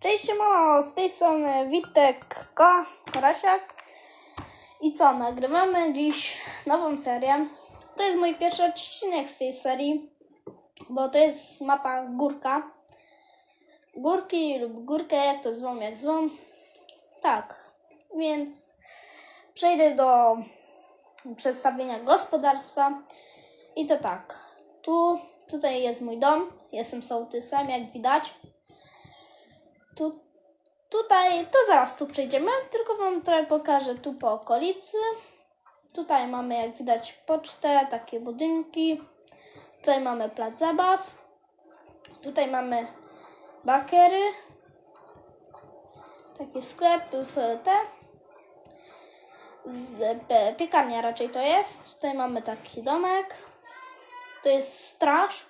Cześć siemano, z tej strony Witek K. Karasiak. I co, nagrywamy dziś nową serię. To jest mój pierwszy odcinek z tej serii, bo to jest mapa Górka. Górki lub Górkę, jak to zwą, jak zwą. Tak, więc przejdę do przedstawienia gospodarstwa. I to tak, tu, tutaj jest mój dom, jestem sołtysem, jak widać. Tu, tutaj, to zaraz tu przejdziemy, tylko wam trochę pokażę tu po okolicy. Tutaj mamy, jak widać, pocztę, takie budynki. Tutaj mamy plac zabaw. Tutaj mamy bakery. Taki sklep, plus te. Z, pe, piekarnia raczej to jest. Tutaj mamy taki domek. To jest straż.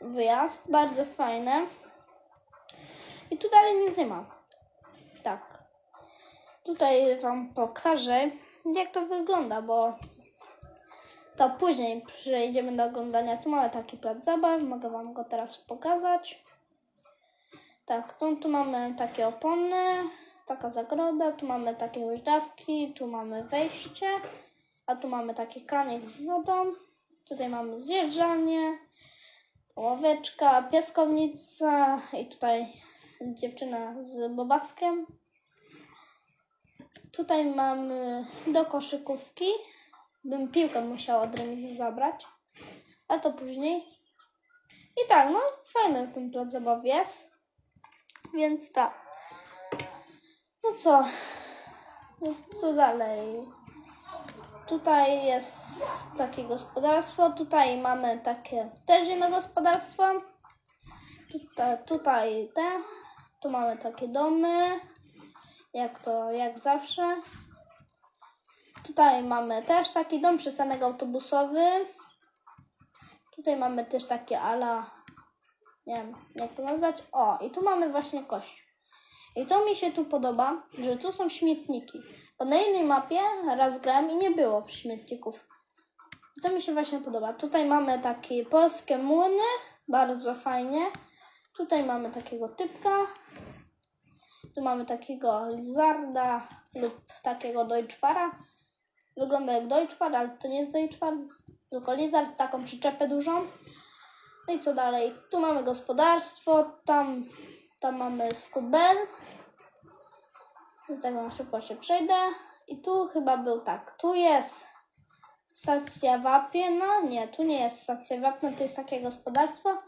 Wyjazd, bardzo fajne. I tu dalej nic nie ma. Tak. Tutaj Wam pokażę, jak to wygląda, bo to później przejdziemy do oglądania. Tu mamy taki plac zabaw, mogę Wam go teraz pokazać. Tak, tu, tu mamy takie opony, taka zagroda, tu mamy takie łyżdawki, tu mamy wejście, a tu mamy taki kranik z wodą. Tutaj mamy zjeżdżalnię, ławeczka, piaskownica i tutaj dziewczyna z bobaskiem. Tutaj mamy do koszykówki. Bym piłkę musiała od remizy zabrać. A to później. I tak, no fajny ten plac zabaw jest. Więc tak. No co? No, co dalej? Tutaj jest takie gospodarstwo. Tutaj mamy takie też jedno gospodarstwo. Tutaj, tutaj te. Tu mamy takie domy. Jak to, jak zawsze. Tutaj mamy też taki dom, przystanek autobusowy. Tutaj mamy też takie ala, nie wiem jak to nazwać. O, i tu mamy właśnie kościół. I to mi się tu podoba, że tu są śmietniki. Bo na innej mapie raz grałem i nie było śmietników. To mi się właśnie podoba. Tutaj mamy takie polskie młyny, bardzo fajnie. Tutaj mamy takiego typka. Tu mamy takiego lizarda lub takiego deutschfara. Wygląda jak deutschfar, ale to nie jest deutschfar, tylko lizard, taką przyczepę dużą. No i co dalej? Tu mamy gospodarstwo, tam, tam mamy skubel. Do tego na szybko się przejdę. I tu chyba był tak. Tu jest stacja Wapiena. Nie, tu nie jest stacja Wapna, to jest takie gospodarstwo.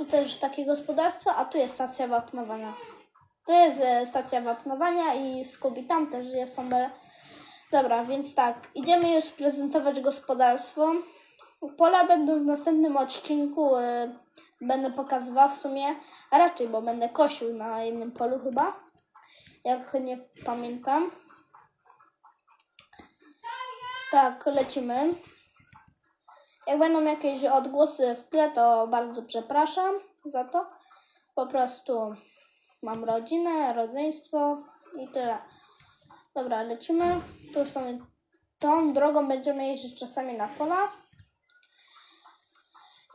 Tu też takie gospodarstwo, a tu jest stacja wapnowania. Tu jest e, stacja wapnowania i Skubi tam też jest sąbel. Dobra, więc tak, idziemy już prezentować gospodarstwo. Pola będą w następnym odcinku, e, będę pokazywała w sumie, a raczej, bo będę kosił na jednym polu chyba, jak nie pamiętam. Tak, lecimy. Jak będą jakieś odgłosy w tle, to bardzo przepraszam za to. Po prostu mam rodzinę, rodzeństwo i tyle. Dobra, lecimy. Tu są tą drogą będziemy jeździć czasami na pola.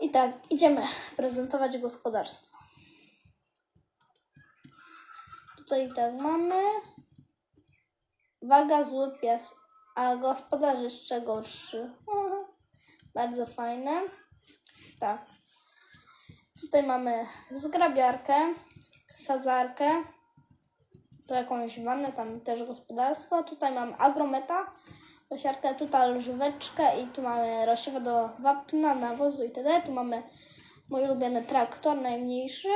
I tak, idziemy prezentować gospodarstwo. Tutaj tak mamy. Waga zły pies, a gospodarz jeszcze gorszy. Bardzo fajne. Tak. Tutaj mamy zgrabiarkę, sadzarkę, tu jakąś wannę, tam też gospodarstwo. Tutaj mamy agrometa, osiarkę, tutaj żyweczkę i tu mamy rozsiewę do wapna, nawozu itd. Tu mamy mój ulubiony traktor, najmniejszy.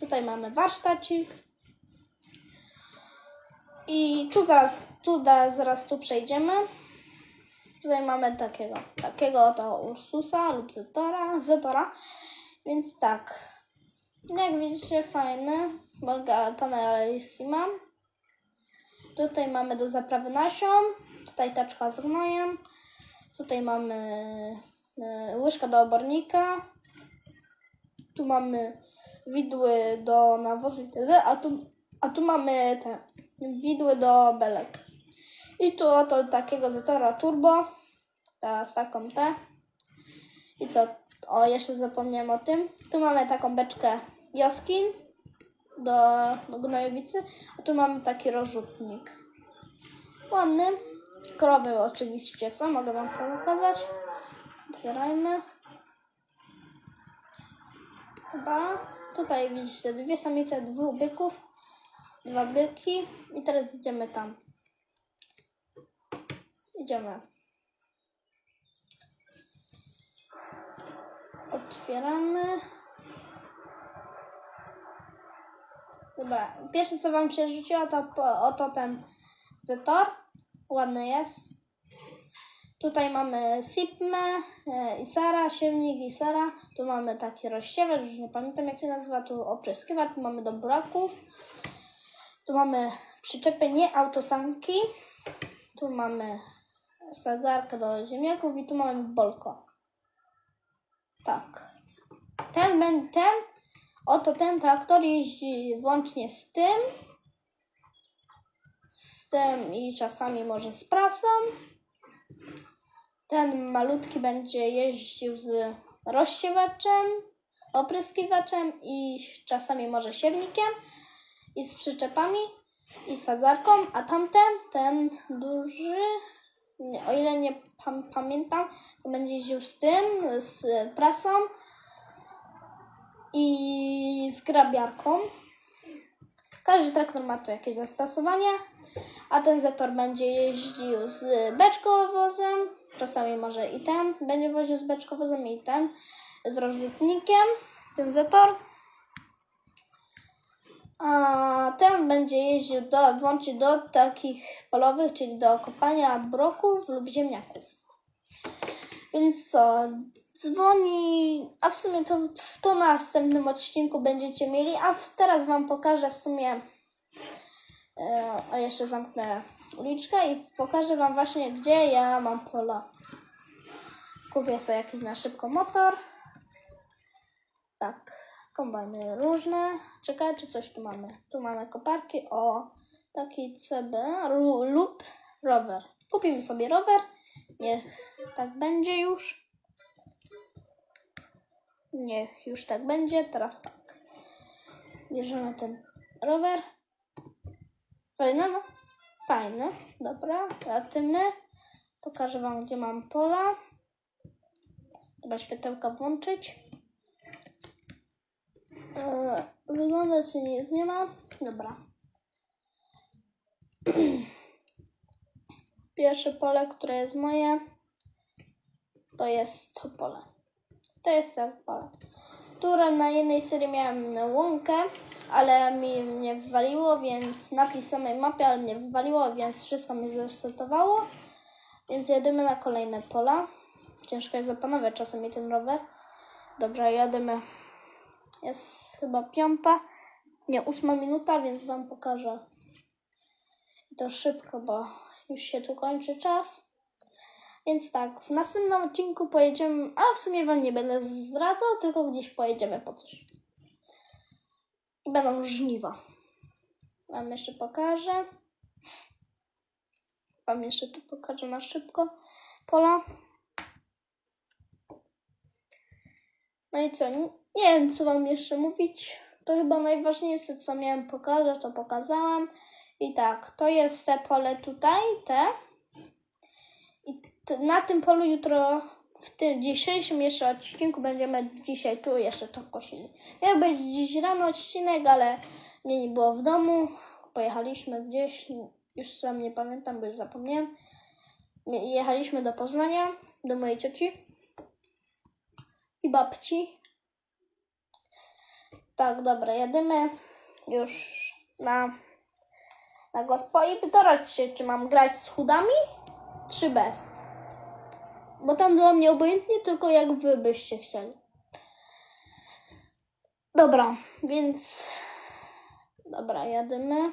Tutaj mamy warsztacik. I tu zaraz, tu zaraz tu przejdziemy. Tutaj mamy takiego, takiego oto Ursusa lub Zetora, Zetora. Więc tak, jak widzicie fajny, panelissima. Tutaj mamy do zaprawy nasion, tutaj taczka z gnojem, tutaj mamy e, łyżka do obornika, tu mamy widły do nawozu itd., a tu, a tu mamy te widły do belek. I tu oto takiego Zetora Turbo, ta, z taką T. I co? O, jeszcze zapomniałem o tym. Tu mamy taką beczkę Joskin. do, do gnojowicy, a tu mamy taki rozrzutnik. Ładny. Krowy oczywiście są, mogę wam pokazać. Otwierajmy. Chyba. Tutaj widzicie dwie samice, dwóch byków, dwa byki i teraz idziemy tam. Idziemy. Otwieramy. Dobra, pierwsze co wam się rzuciło to oto ten zetor. Ładny jest. Tutaj mamy Sipmę, e, Isara, siewnik Isara. Tu mamy taki rozsiewacz, już nie pamiętam jak się nazywa, tu opryskiwacz, tu mamy do buraków. Tu mamy przyczepy nie autosanki. Tu mamy sadzarkę do ziemniaków i tu mamy bolko. Tak. Ten, ten, oto ten traktor jeździ włącznie z tym, z tym i czasami może z prasą. Ten malutki będzie jeździł z rozsiewaczem, opryskiwaczem i czasami może siewnikiem i z przyczepami i sadzarką, a tamten, ten duży, o ile nie pam, pamiętam, to będzie jeździł z tym, z prasą i z grabiarką. Każdy traktor ma tu jakieś zastosowanie, a ten zetor będzie jeździł z beczkowozem, czasami może i ten będzie woził z beczkowozem i ten z rozrzutnikiem, ten zetor. A ten będzie jeździł do, włączy do takich polowych, czyli do kopania broków lub ziemniaków. Więc co, dzwoni, a w sumie to to na następnym odcinku będziecie mieli, a teraz Wam pokażę w sumie, e, a jeszcze zamknę uliczkę i pokażę Wam właśnie, gdzie ja mam pola. Kupię sobie jakiś na szybko motor. Tak, kombajny różne. Czekajcie, coś tu mamy. Tu mamy koparki, o, taki CB lub rower. Kupimy sobie rower. Niech tak będzie już. Niech już tak będzie. Teraz tak. Bierzemy ten rower. Fajny, no? Fajny. Dobra, lecimy. Pokażę Wam, gdzie mam pola. Trzeba światełka włączyć. Eee, wygląda, czy nic nie ma. Dobra. Pierwsze pole, które jest moje, to jest to pole. To jest to pole. Które na jednej serii miałem łąkę, ale mi mnie wywaliło, więc na tej samej mapie, ale mnie wywaliło, więc wszystko mi zresetowało. Więc jedziemy na kolejne pola. Ciężko jest opanować czasami ten rower. Dobrze, jadymy. Jest chyba piąta, nie ósma minuta, więc wam pokażę. I to szybko, bo już się tu kończy czas. Więc tak, w następnym odcinku pojedziemy, a w sumie wam nie będę zdradzał, tylko gdzieś pojedziemy po coś. I będą żniwa. Wam jeszcze pokażę. Wam jeszcze tu pokażę na szybko pola. No i co? Nie wiem, co wam jeszcze mówić. To chyba najważniejsze, co miałem pokazać, to pokazałam. I tak, to jest te pole tutaj, te. I na tym polu jutro, w tym dzisiejszym jeszcze odcinku będziemy dzisiaj tu jeszcze to kosili. Miał być dziś rano odcinek, ale mnie nie było w domu. Pojechaliśmy gdzieś, już sam nie pamiętam, bo już zapomniałem. Jechaliśmy do Poznania, do mojej cioci i babci. Tak, dobra, jedziemy już na, na gospo i pytać się, czy mam grać z chudami, czy bez. Bo tam dla mnie obojętnie, tylko jak wy byście chcieli. Dobra, więc... Dobra, jedziemy.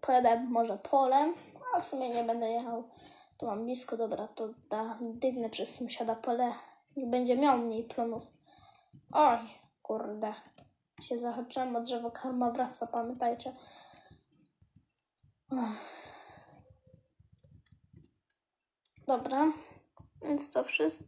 Pojadę może polem, a w sumie nie będę jechał. Tu mam blisko, dobra, to da, dygnę przez sąsiada pole. Nie będzie miał mniej plonów. Oj, kurde. Się zahaczyłem o drzewo, karma wraca, pamiętajcie. Dobra. Więc to wszystko.